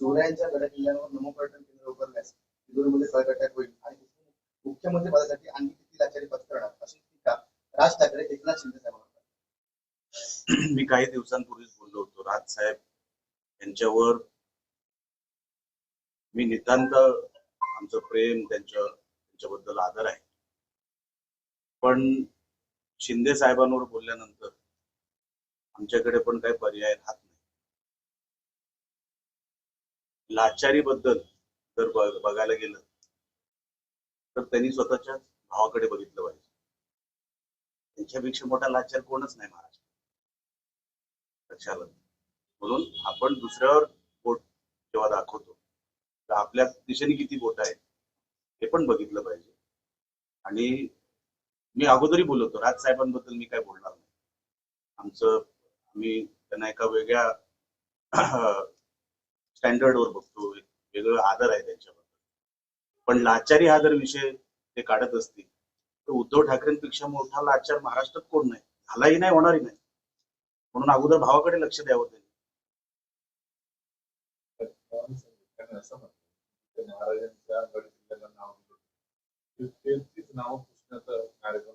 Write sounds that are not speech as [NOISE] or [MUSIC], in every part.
चोऱ्यांच्या गड्या किल्ल्यांवर नमो पर्यटन केंद्र उभारल्यास इंदोरमध्ये सळग होईल. आणि मुख्यमंत्री पदासाठी आणखी किती लाचारी पत्करणार अशी टीका राज ठाकरे एकनाथ शिंदे साहेबांवर [CLEARS THROAT] मी काही दिवसांपूर्वीच बोललो होतो. राज साहेब यांच्यावर मी नितांत आमचं प्रेम त्यांच्या त्यांच्याबद्दल आदर आहे. पण शिंदे साहेबांवर बोलल्यानंतर आमच्याकडे पण काही पर्याय राहत लाचारीबद्दल बद्दल जर बघायला गेलं तर त्यांनी स्वतःच्या भावाकडे बघितलं पाहिजे. त्यांच्यापेक्षा मोठा लाचार कोणच नाही महाराष्ट्र. लक्षात म्हणून आपण दुसऱ्यावर बोट जेव्हा दाखवतो तर आपल्या दिशेने किती बोट आहेत हे पण बघितलं पाहिजे. आणि मी अगोदरही बोलतो राज साहेबांबद्दल मी काय बोलणार नाही. आमचं आम्ही त्यांना एका वेगळ्या स्टँडर्डवर बघतो. एक वेगळं आदर आहे त्यांच्याबद्दल. पण लाचारी हा जर विषय ते काढत असतील तर उद्धव ठाकरेंपेक्षा मोठा लाचार महाराष्ट्रात कोण नाही? झालाही नाही होणारही नाही. म्हणून अगोदर भावाकडे लक्ष द्यावं त्यांनी. असं म्हटलं महाराजांच्या नाव कार्यक्रम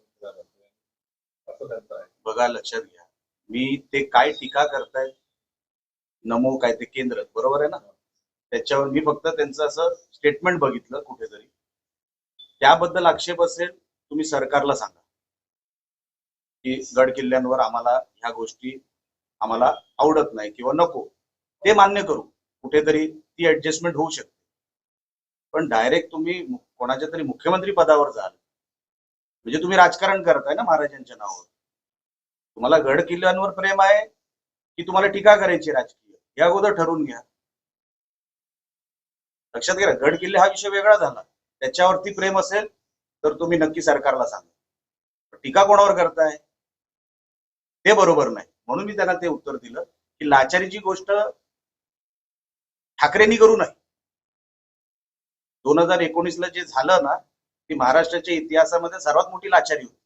असं आहे बघा लक्षात घ्या. मी ते काय टीका करतायत नमो काय ते केंद्र बरोबर आहे ना? त्याच्यावर मी फक्त त्यांचं असं स्टेटमेंट बघितलं कुठेतरी. त्याबद्दल आक्षेप असेल तुम्ही सरकारला सांगा. की गड किल्ल्यांवर आम्हाला ह्या गोष्टी आम्हाला आवडत नाही किंवा नको. ते मान्य करू. कुठेतरी ती ऍडजस्टमेंट होऊ शकते. पण डायरेक्ट तुम्ही कोणाच्या तरी मुख्यमंत्री पदावर जाल. म्हणजे तुम्ही राजकारण करताय ना महाराजांच्या नावावर. तुम्हाला गड किल्ल्यांवर प्रेम आहे की तुम्हाला टीका करायची राजकीय या अगोदर ठरवून घ्या. लक्षात घ्या गड किल्ले हा विषय वेगळा झाला. त्याच्यावरती प्रेम असेल तर तुम्ही नक्की सरकारला सांगा. टीका कोणावर करताय? ते बरोबर नाही. म्हणून मी त्यांना ते उत्तर दिलं की लाचारीची गोष्ट ठाकरेंनी करू नये. दोन हजार एकोणीसला जे झालं ना ती महाराष्ट्राच्या इतिहासामध्ये सर्वात मोठी लाचारी होती.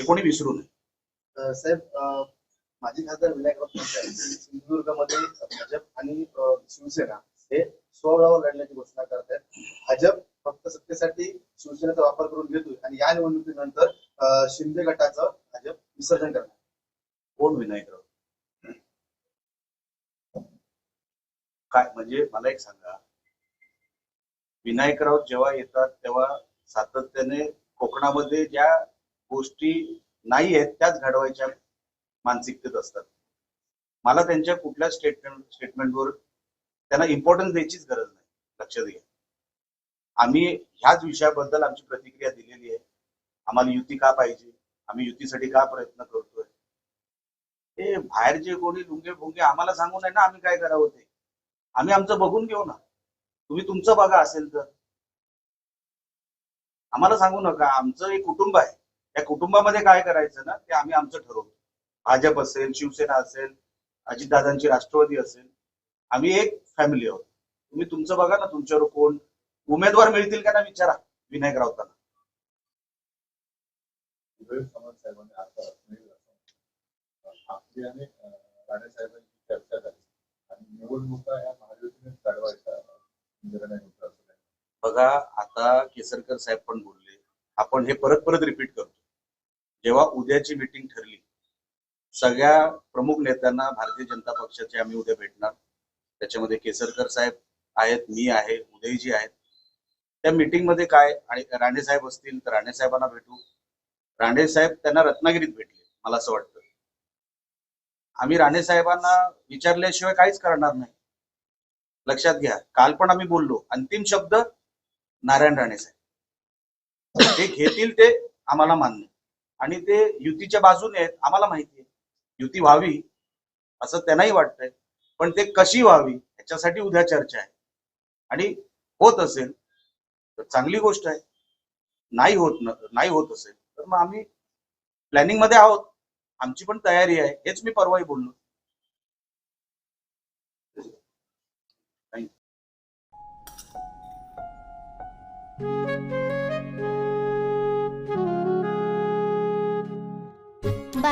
हे कोणी विसरू नये. साहेब अं, माजी खासदार विनायक राऊत सिंधुदुर्गमध्ये भाजप आणि शिवसेना हे स्वबळावर लढण्याची घोषणा करतात भाजप फक्त सत्तेसाठी शिवसेनेचा वापर करून घेतोय आणि या निवडणुकीनंतर शिंदे गटाचं भाजप विसर्जन करणार. कोण विनायकराव? काय म्हणजे मला एक सांगा. विनायकराव जेव्हा येतात तेव्हा सातत्याने कोकणामध्ये ज्या गोष्टी नाही आहेत त्याच घडवायच्या मानसिकतेत असतात. मला त्यांच्या कुठल्या स्टेटमेंट स्टेटमेंटवर त्यांना इम्पॉर्टन्स द्यायचीच गरज नाही लक्षात घ्या आम्ही ह्याच विषयाबद्दल आमची प्रतिक्रिया दिलेली आहे. आम्हाला युती का पाहिजे? आम्ही युतीसाठी का प्रयत्न करतोय? ते बाहेरचे कोणी लुंगे भुंगे आम्हाला सांगू नये ना आम्ही काय करावं ते? आम्ही आमचं बघून घेऊ ना. तुम्ही तुमचं बघा असेल तर. आम्हाला सांगू नका आमचं एक कुटुंब आहे. त्या कुटुंबामध्ये काय करायचं ना ते आम्ही आमचं ठरवतो. भाजप असेल शिवसेना असेल अजितदादांची राष्ट्रवादी असेल आम्ही एक फॅमिली आहोत. तुम्ही तुमचं बघा ना तुमच्यावर कोण उमेदवार मिळतील का ना विचारा विनायक राऊतांना. बघा आता केसरकर साहेब पण बोलले आपण हे परत परत रिपीट करतो. जेव्हा उद्याची मीटिंग सगळ्या प्रमुख नेत्यांना भारतीय जनता पक्षाचे आम्ही उद्या भेटणार. त्याच्यामध्ये केसरकर साहेब आहेत मी आहे उदयजी आहेत. त्या मीटिंगमध्ये काय आणि राणे साहेब असतील तर राणे साहेबांना भेटू. राणे साहेब त्यांना रत्नागिरीत भेटले मला असं वाटतं. आम्ही राणे साहेबांना विचारल्याशिवाय काहीच करणार नाही. लक्षात घ्या काल पण आम्ही बोललो अंतिम शब्द नारायण राणे साहेब. ते घेतील ते आम्हाला मान्य. आणि ते युतीच्या बाजूने आहेत आम्हाला माहिती युती व्हावी असं त्यांनाही वाटतंय. पण ते कशी व्हावी याच्यासाठी उद्या चर्चा आहे. आणि होत असेल तर चांगली गोष्ट आहे. नाही होत नाही होत असेल तर मग आम्ही प्लॅनिंगमध्ये आहोत. आमची पण तयारी आहे. हेच मी परवाही बोललो.